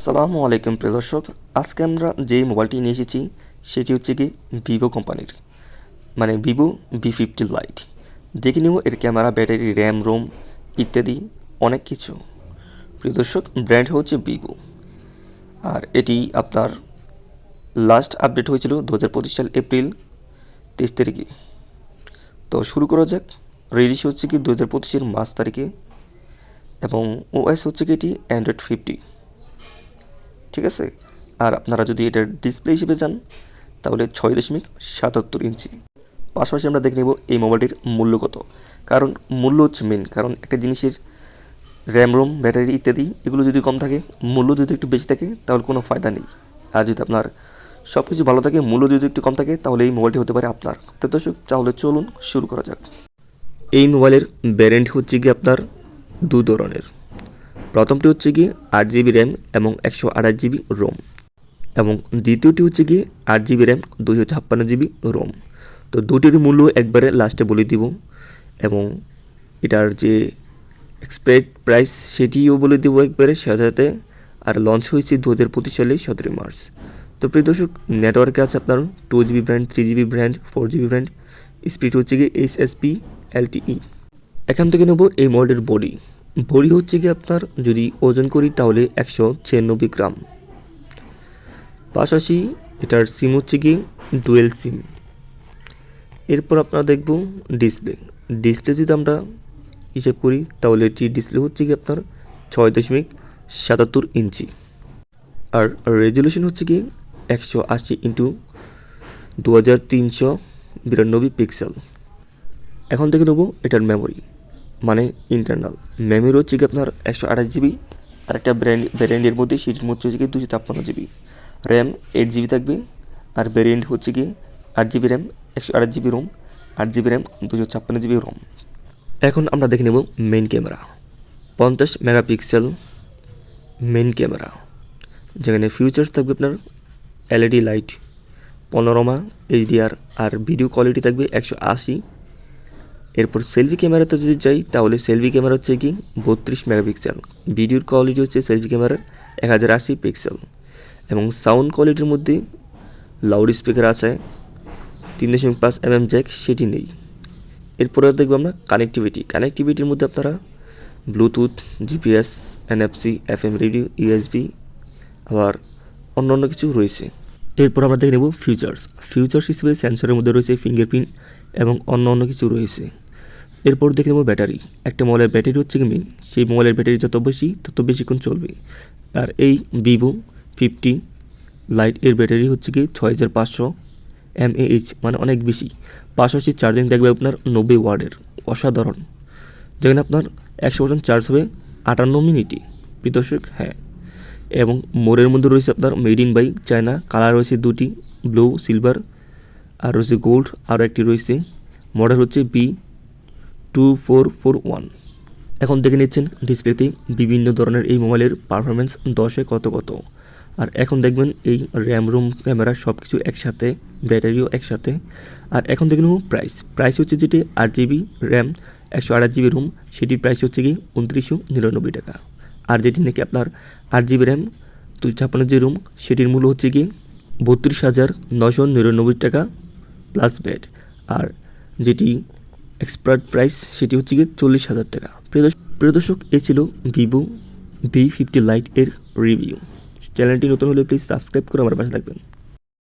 আসসালামু আলাইকুম প্রিয় দর্শক। আজকে আমরা যে মোবাইলটি নিয়ে এসেছি, সেটি হচ্ছে কি ভিভো কোম্পানির মানে ভিভো ভি ফিফটি লাইট দেখে নিব এর ক্যামেরা, ব্যাটারি র্যাম রোম ইত্যাদি অনেক কিছু। প্রিয় দর্শক ব্র্যান্ড হচ্ছে ভিভো আর এটি আপনার লাস্ট আপডেট হয়েছিল দু হাজার পঁচিশ সাল এপ্রিল তেইশ তারিখে। তো শুরু করা যাক। রিলিজ হচ্ছে কি দু হাজার পঁচিশের মার্চ তারিখে এবং ওএস হচ্ছে কি এটি অ্যান্ড্রয়েড ফিফটি ঠিক আছে? আর আপনারা যদি এটার ডিসপ্লে হিসেবে যান, তাহলে ছয় দশমিক সাতাত্তর ইঞ্চি। পাশাপাশি আমরা দেখে নেব এই মোবাইলটির মূল্য কত। কারণ মূল্য হচ্ছে মেন কারণ একটা জিনিসের র্যাম রোম ব্যাটারি ইত্যাদি, এগুলো যদি কম থাকে, মূল্য যদি একটু বেশি থাকে, তাহলে কোনো ফায়দা নেই। আর যদি আপনার সব কিছু ভালো থাকে, মূল্য যদি একটু কম থাকে, তাহলে এই মোবাইলটি হতে পারে আপনার। প্রদর্শক তাহলে চলুন শুরু করা যাক। এই মোবাইলের ভ্যারিয়েন্ট হচ্ছে কি আপনার দু ধরনের। প্রথমটি হচ্ছে গিয়ে আট জিবি র্যাম এবং একশো আঠাশ জিবি রোম এবং দ্বিতীয়টি হচ্ছে গিয়ে আট জিবি র্যাম দুশো ছাপ্পান্ন জিবি রোম। তো দুটির মূল্য একবারে লাস্টে বলে দিব এবং এটার যে এক্সপেক্ট প্রাইস সেটিও বলে দেবো একবারে সাথে আর লঞ্চ হয়েছে দু হাজার পঁচিশ সালে সতেরোই মার্চ। তো প্রিয় দর্শক নেটওয়ার্কে আছে আপনার two GB brand three GB brand four GB brand speed হচ্ছে গিয়ে এইচ এস পি এলটিই এখান থেকে নেব এই মডেলের বডি বডি হচ্ছে কি আপনার যদি ওজন করি তাহলে একশো ছিয়ানব্বই গ্রাম। পাশাপাশি এটার সিম হচ্ছে কি ডুয়েল সিম। এরপর আপনারা দেখব ডিসপ্লে। ডিসপ্লে যদি আমরা হিসেব করি তাহলে এটি ডিসপ্লে হচ্ছে কি আপনার ছয় দশমিক সাতাত্তর ইঞ্চি। আর রেজলিউশন হচ্ছে কি একশো আশি ইন্টু দু হাজার তিনশো বিরানব্বই পিক্সেল। এখন থেকে নেব এটার মেমোরি। মানে ইন্টারনাল মেমোরি হচ্ছে কি আপনার একশো আঠাশ জিবি আর একটা ব্র্যান্ড ভ্যারিয়েন্টের মধ্যে সেটির মধ্যে হচ্ছে কি দুশো ছাপ্পান্ন জিবি র্যাম এইট জিবি থাকবে, আর ভ্যারিয়েন্ট হচ্ছে কি আট জিবি র্যাম একশো আঠাশ জিবি রোম আট জিবি র্যাম দুশো ছাপ্পান্ন জিবি রোম এখন আমরা দেখে নেব মেইন ক্যামেরা পঞ্চাশ মেগাপিক্সেল মেইন ক্যামেরা যেখানে ফিউচার্স থাকবে আপনার এলইডি লাইট পনোরমা এইচডিআর আর ভিডিও কোয়ালিটি থাকবে একশো আশি এরপর সেলফি ক্যামেরাতে যদি যাই, তাহলে সেলফি ক্যামেরা হচ্ছে কি? বত্রিশ মেগাপিক্সেল। ভিডিওর কোয়ালিটি হচ্ছে সেলফি ক্যামেরার এক হাজার আশি পিক্সেল এবং সাউন্ড কোয়ালিটির মধ্যে লাউড স্পিকার আছে। তিন দশমিক পাঁচ এম এম জ্যাক সেটি নেই। এরপরে দেখব আমরা কানেক্টিভিটি কানেক্টিভিটির মধ্যে আপনারা Bluetooth GPS NFC F M radio USB আবার অন্য অন্য কিছু রয়েছে। এরপর আমরা দেখে নেব ফিউচার্স ফিউচার্স হিসেবে সেন্সরের মধ্যে রয়েছে ফিঙ্গারপ্রিন্ট এবং অন্য অন্য কিছু রয়েছে। এরপর দেখে নেব ব্যাটারি একটা মোবাইলের ব্যাটারি হচ্ছে কি মেন সেই মোবাইলের ব্যাটারি যত বেশি, তত বেশিক্ষণ চলবে। আর এই ভিভো ফিফটি লাইটের ব্যাটারি হচ্ছে কি ছয় হাজার পাঁচশো এমএএইচ মানে অনেক বেশি। পাশাপাশি চার্জিং থাকবে আপনার নব্বই ওয়ার্ডের অসাধারণ। যেখানে আপনার একশো পার্সেন্ট চার্জ হবে আটান্ন মিনিটে। বিদর্শক হ্যাঁ। এবং মোড়ের মধ্যে রয়েছে আপনার made in by China colour রয়েছে দুটি ব্লু সিলভার আর রয়েছে গোল্ড আরও একটি রয়েছে। মডেল হচ্ছে B two four four one এখন দেখে নিচ্ছেন ডিসপ্লেতে বিভিন্ন ধরনের এই মোবাইলের পারফরমেন্স দশে কত কত। আর এখন দেখবেন এই র্যাম রুম ক্যামেরা সব কিছু একসাথে, ব্যাটারিও একসাথে। আর এখন দেখে নেব প্রাইস প্রাইস হচ্ছে যেটি আট জিবি র্যাম একশো আট জিবি রুম সেটির প্রাইস হচ্ছে কি উনত্রিশশো নিরানব্বই টাকা। আর যেটি নাকি আপনার আট জিবি র্যাম দু ছাপ্পান্ন জিবি রুম, সেটির মূল্য হচ্ছে কি বত্রিশ হাজার নশো নিরানব্বই টাকা প্লাস ব্যাট আর যেটি এক্সপার্ট প্রাইস সেটি হচ্ছে গিয়ে চল্লিশ হাজার টাকা। প্রিয় দর্শক এ ছিল ভিভো ভি ফিফটি লাইটের রিভিউ চ্যানেলটি নতুন হলে প্লিজ সাবস্ক্রাইব করে আমার পাশে থাকবেন।